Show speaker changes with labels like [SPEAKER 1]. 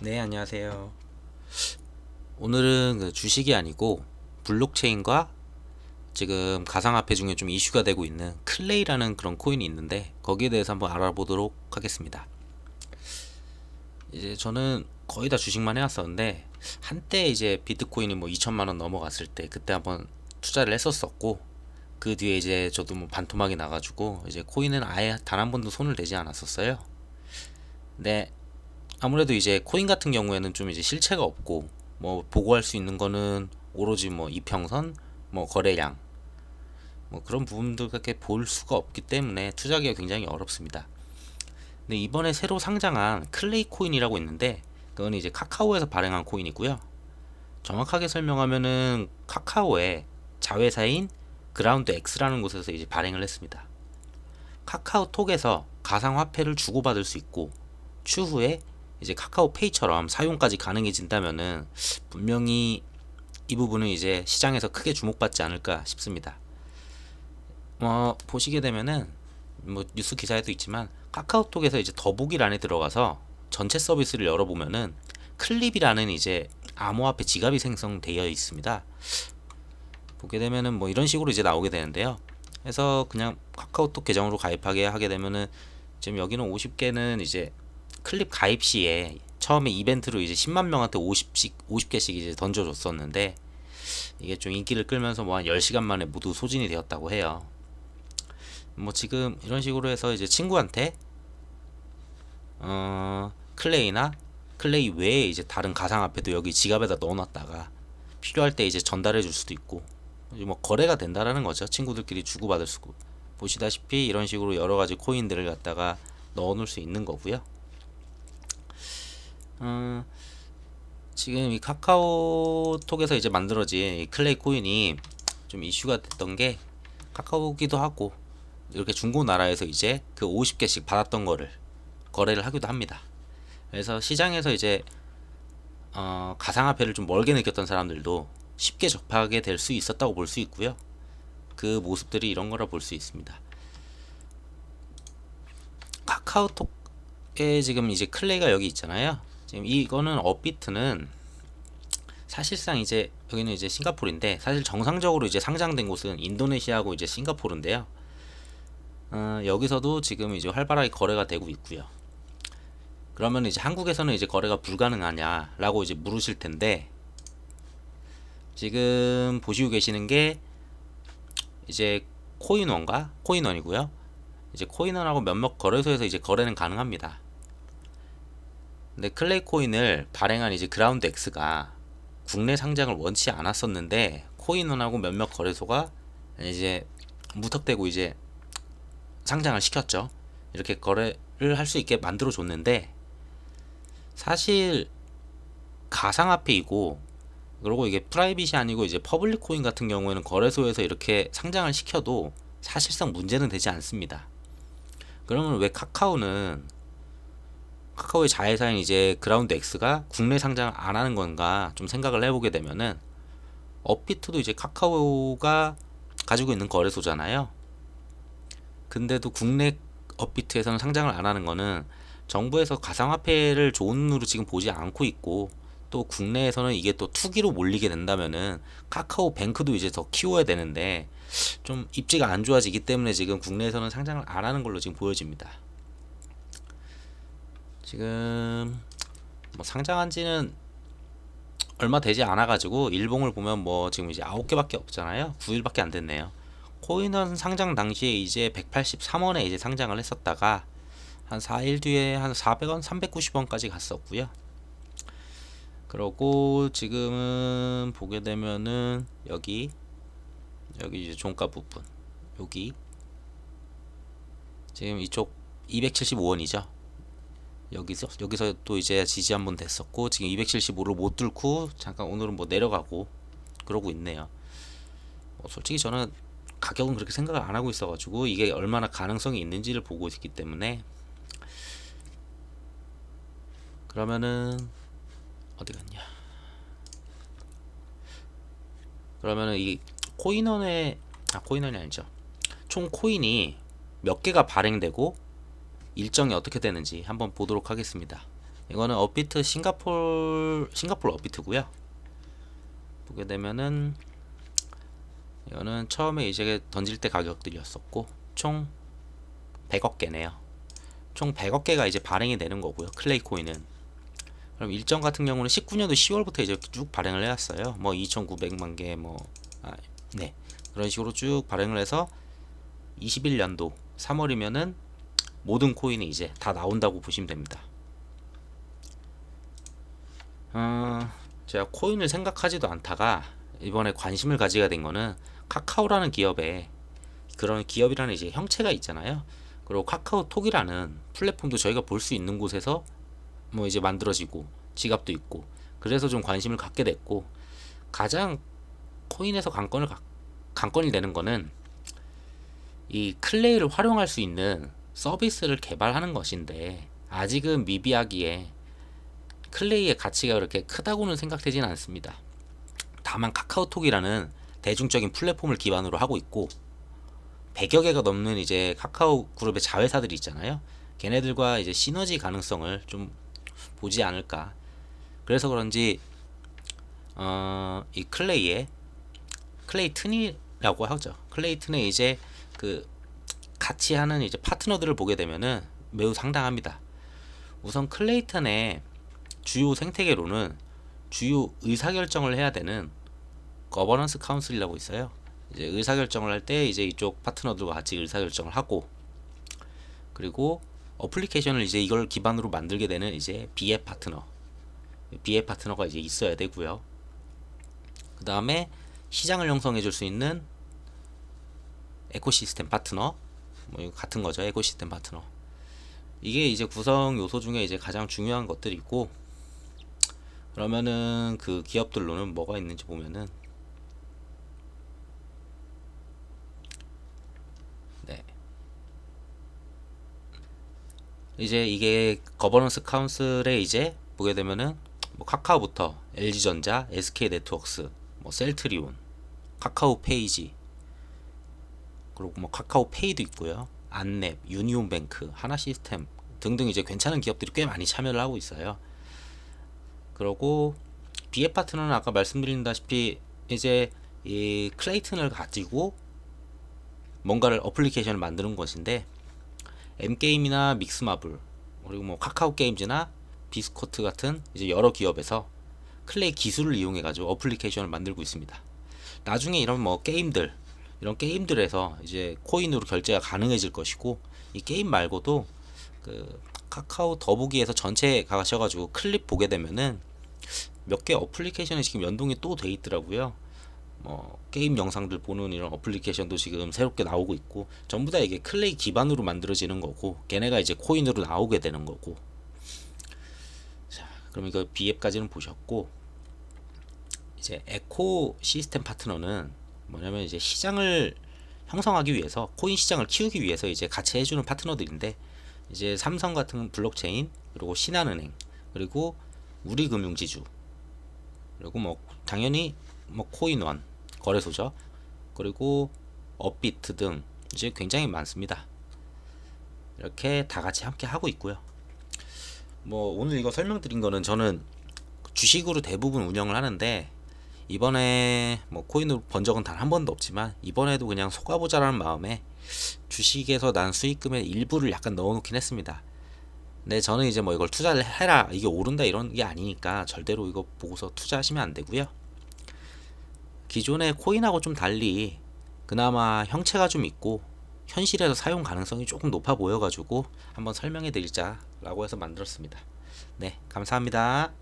[SPEAKER 1] 네, 안녕하세요. 오늘은 그 주식이 아니고 블록체인과 지금 가상화폐 중에 좀 이슈가 되고 있는 클레이라는 그런 코인이 있는데 거기에 대해서 한번 알아보도록 하겠습니다. 이제 저는 거의 다 주식만 해왔었는데 한때 이제 비트코인이 뭐 2천만 원 넘어갔을 때 그때 한번 투자를 했었었고 그 뒤에 이제 저도 뭐 반토막이 나가지고 이제 코인은 아예 단 한 번도 손을 대지 않았었어요. 근데 아무래도 이제 코인 같은 경우에는 좀 이제 실체가 없고 뭐 보고할 수 있는 거는 오로지 뭐 이평선, 뭐 거래량 뭐 그런 부분들밖에 볼 수가 없기 때문에 투자하기가 굉장히 어렵습니다. 근데 이번에 새로 상장한 클레이 코인이라고 있는데 그건 이제 카카오에서 발행한 코인이고요. 정확하게 설명하면은 카카오의 자회사인 그라운드 X라는 곳에서 이제 발행을 했습니다. 카카오톡에서 가상화폐를 주고받을 수 있고 추후에 이제 카카오페이처럼 사용까지 가능해진다면은 분명히 이 부분은 이제 시장에서 크게 주목받지 않을까 싶습니다. 뭐 보시게 되면은 뭐 뉴스 기사에도 있지만 카카오톡에서 이제 더보기란에 들어가서 전체 서비스를 열어보면은 클립이라는 이제 암호화폐 지갑이 생성되어 있습니다. 보게 되면은 뭐 이런 식으로 이제 나오게 되는데요. 그래서 그냥 카카오톡 계정으로 가입하게 하게 되면은 지금 여기는 50개는 이제 클립 가입 시에 처음에 이벤트로 이제 10만 명한테 50씩 50개씩 이제 던져줬었는데 이게 좀 인기를 끌면서 뭐 한 10시간 만에 모두 소진이 되었다고 해요. 뭐 지금 이런 식으로 해서 이제 친구한테 어 클레이나 클레이 외에 이제 다른 가상화폐도 여기 지갑에다 넣어놨다가 필요할 때 이제 전달해 줄 수도 있고 뭐 거래가 된다라는 거죠. 친구들끼리 주고받을 수 보시다시피 이런 식으로 여러 가지 코인들을 갖다가 넣어 놓을 수 있는 거고요. 음, 지금 이 카카오톡에서 이제 만들어진 이 클레이 코인이 좀 이슈가 됐던 게 카카오기도 하고 이렇게 중고 나라에서 이제 그 50개씩 받았던 거를 거래를 하기도 합니다. 그래서 시장에서 이제 어, 가상화폐를 좀 멀게 느꼈던 사람들도 쉽게 접하게 될 수 있었다고 볼 수 있고요. 그 모습들이 이런 거라 볼 수 있습니다. 카카오톡에 지금 이제 클레이가 여기 있잖아요. 지금 이거는 업비트는 사실상 이제 여기는 이제 싱가포르인데 사실 정상적으로 이제 상장된 곳은 인도네시아하고 이제 싱가포르인데요. 어, 여기서도 지금 이제 활발하게 거래가 되고 있고요. 그러면 이제 한국에서는 이제 거래가 불가능하냐라고 이제 물으실 텐데 지금 보시고 계시는 게 이제 코인원과 코인원이고요. 이제 코인원하고 몇몇 거래소에서 이제 거래는 가능합니다. 근데 클레이 코인을 발행한 이제 그라운드 X가 국내 상장을 원치 않았었는데 코인원하고 몇몇 거래소가 이제 무턱대고 이제 상장을 시켰죠. 이렇게 거래를 할 수 있게 만들어 줬는데 사실 가상화폐이고 그리고 이게 프라이빗이 아니고 이제 퍼블릭 코인 같은 경우에는 거래소에서 이렇게 상장을 시켜도 사실상 문제는 되지 않습니다. 그러면 왜 카카오는 카카오의 자회사인 이제 그라운드 X가 국내 상장을 안 하는 건가 좀 생각을 해보게 되면은 업비트도 이제 카카오가 가지고 있는 거래소잖아요. 근데도 국내 업비트에서는 상장을 안 하는 거는 정부에서 가상화폐를 좋은 눈으로 지금 보지 않고 있고 또 국내에서는 이게 또 투기로 몰리게 된다면은 카카오 뱅크도 이제 더 키워야 되는데 좀 입지가 안 좋아지기 때문에 지금 국내에서는 상장을 안 하는 걸로 지금 보여집니다. 지금 뭐 상장한 지는 얼마 되지 않아 가지고 일봉을 보면 뭐 지금 이제 9개밖에 없잖아요. 9일밖에 안 됐네요. 코인은 상장 당시에 이제 183원에 이제 상장을 했었다가 한 4일 뒤에 한 400원, 390원까지 갔었고요. 그러고 지금은 보게 되면은 여기 여기 이제 종가 부분 여기 지금 이쪽 275원이죠. 여기서 여기서 또 이제 지지 한 번 됐었고 지금 275를 못 뚫고 잠깐 오늘은 뭐 내려가고 그러고 있네요. 뭐 솔직히 저는 가격은 그렇게 생각을 안 하고 있어가지고 이게 얼마나 가능성이 있는지를 보고 있기 때문에 그러면은 어디 갔냐? 그러면은 이 코인원의 아 코인원이 아니죠. 총 코인이 몇 개가 발행되고 일정이 어떻게 되는지 한번 보도록 하겠습니다. 이거는 업비트 싱가폴 싱가폴 업비트고요. 보게 되면은 이거는 처음에 이제 던질 때 가격들이었었고 총 100억 개네요. 총 100억 개가 이제 발행이 되는 거고요. 클레이 코인은 그럼 일정 같은 경우는 19년도 10월부터 이제 쭉 발행을 해왔어요. 뭐 2,900만 개, 뭐, 아, 네. 그런 식으로 쭉 발행을 해서 21년도 3월이면은 모든 코인이 이제 다 나온다고 보시면 됩니다. 어, 제가 코인을 생각하지도 않다가 이번에 관심을 가지게 된 거는 카카오라는 기업에 그런 기업이라는 이제 형체가 있잖아요. 그리고 카카오톡이라는 플랫폼도 저희가 볼 수 있는 곳에서 뭐 이제 만들어지고 지갑도 있고 그래서 좀 관심을 갖게 됐고 가장 코인에서 관건을 가- 관건이 되는 거는 이 클레이를 활용할 수 있는 서비스를 개발하는 것인데 아직은 미비하기에 클레이의 가치가 그렇게 크다고는 생각되지는 않습니다. 다만 카카오톡이라는 대중적인 플랫폼을 기반으로 하고 있고 100여 개가 넘는 이제 카카오 그룹의 자회사들이 있잖아요. 걔네들과 이제 시너지 가능성을 좀 보지 않을까. 그래서 그런지 어, 이 클레이의 클레이튼이라고 하죠. 클레이튼의 이제 그 같이 하는 이제 파트너들을 보게 되면은 매우 상당합니다. 우선 클레이튼의 주요 생태계로는 주요 의사결정을 해야 되는 거버넌스 카운슬이라고 있어요. 이제 의사결정을 할 때 이제 이쪽 파트너들과 같이 의사결정을 하고 그리고 어플리케이션을 이제 이걸 기반으로 만들게 되는 이제 비애 파트너 비애 파트너가 이제 있어야 되고요. 그 다음에 시장을 형성해 줄 수 있는 에코시스템 파트너 뭐 같은 거죠 에코시스템 파트너. 이게 이제 구성 요소 중에 이제 가장 중요한 것들이고 그러면은 그 기업들로는 뭐가 있는지 보면은 네. 이제 이게 거버넌스 카운슬에 이제 보게 되면은 뭐 카카오부터 LG전자, SK네트워크스, 뭐 셀트리온, 카카오 페이지 그리고 뭐 카카오 페이도 있고요. 안랩, 유니온뱅크, 하나시스템 등등 이제 괜찮은 기업들이 꽤 많이 참여를 하고 있어요. 그리고 비에 파트너는 아까 말씀드린다시피 이제 이 클레이튼을 가지고 뭔가를 어플리케이션을 만드는 것인데 M게임이나 믹스마블 그리고 뭐 카카오 게임즈나 비스코트 같은 이제 여러 기업에서 클레이 기술을 이용해 가지고 어플리케이션을 만들고 있습니다. 나중에 이런 뭐 게임들 이런 게임들에서 이제 코인으로 결제가 가능해질 것이고 이 게임 말고도 그 카카오 더보기에서 전체 가셔가지고 클립 보게 되면은 몇 개 어플리케이션이 지금 연동이 또 돼 있더라고요. 뭐 게임 영상들 보는 이런 어플리케이션도 지금 새롭게 나오고 있고 전부 다 이게 클레이 기반으로 만들어지는 거고 걔네가 이제 코인으로 나오게 되는 거고 자 그럼 이거 B앱까지는 보셨고 이제 에코 시스템 파트너는 뭐냐면 이제 시장을 형성하기 위해서 코인 시장을 키우기 위해서 이제 같이 해주는 파트너들인데 이제 삼성 같은 블록체인 그리고 신한은행 그리고 우리금융지주 그리고 뭐 당연히 뭐 코인원 거래소죠. 그리고 업비트 등 이제 굉장히 많습니다. 이렇게 다 같이 함께 하고 있고요. 뭐 오늘 이거 설명드린 거는 저는 주식으로 대부분 운영을 하는데 이번에 뭐 코인으로 번 적은 단 한 번도 없지만 이번에도 그냥 속아보자라는 마음에 주식에서 난 수익금의 일부를 약간 넣어놓긴 했습니다. 근데 저는 이제 뭐 이걸 투자를 해라 이게 오른다 이런 게 아니니까 절대로 이거 보고서 투자하시면 안 되고요. 기존의 코인하고 좀 달리 그나마 형체가 좀 있고 현실에서 사용 가능성이 조금 높아 보여가지고 한번 설명해 드리자라고 해서 만들었습니다. 네, 감사합니다.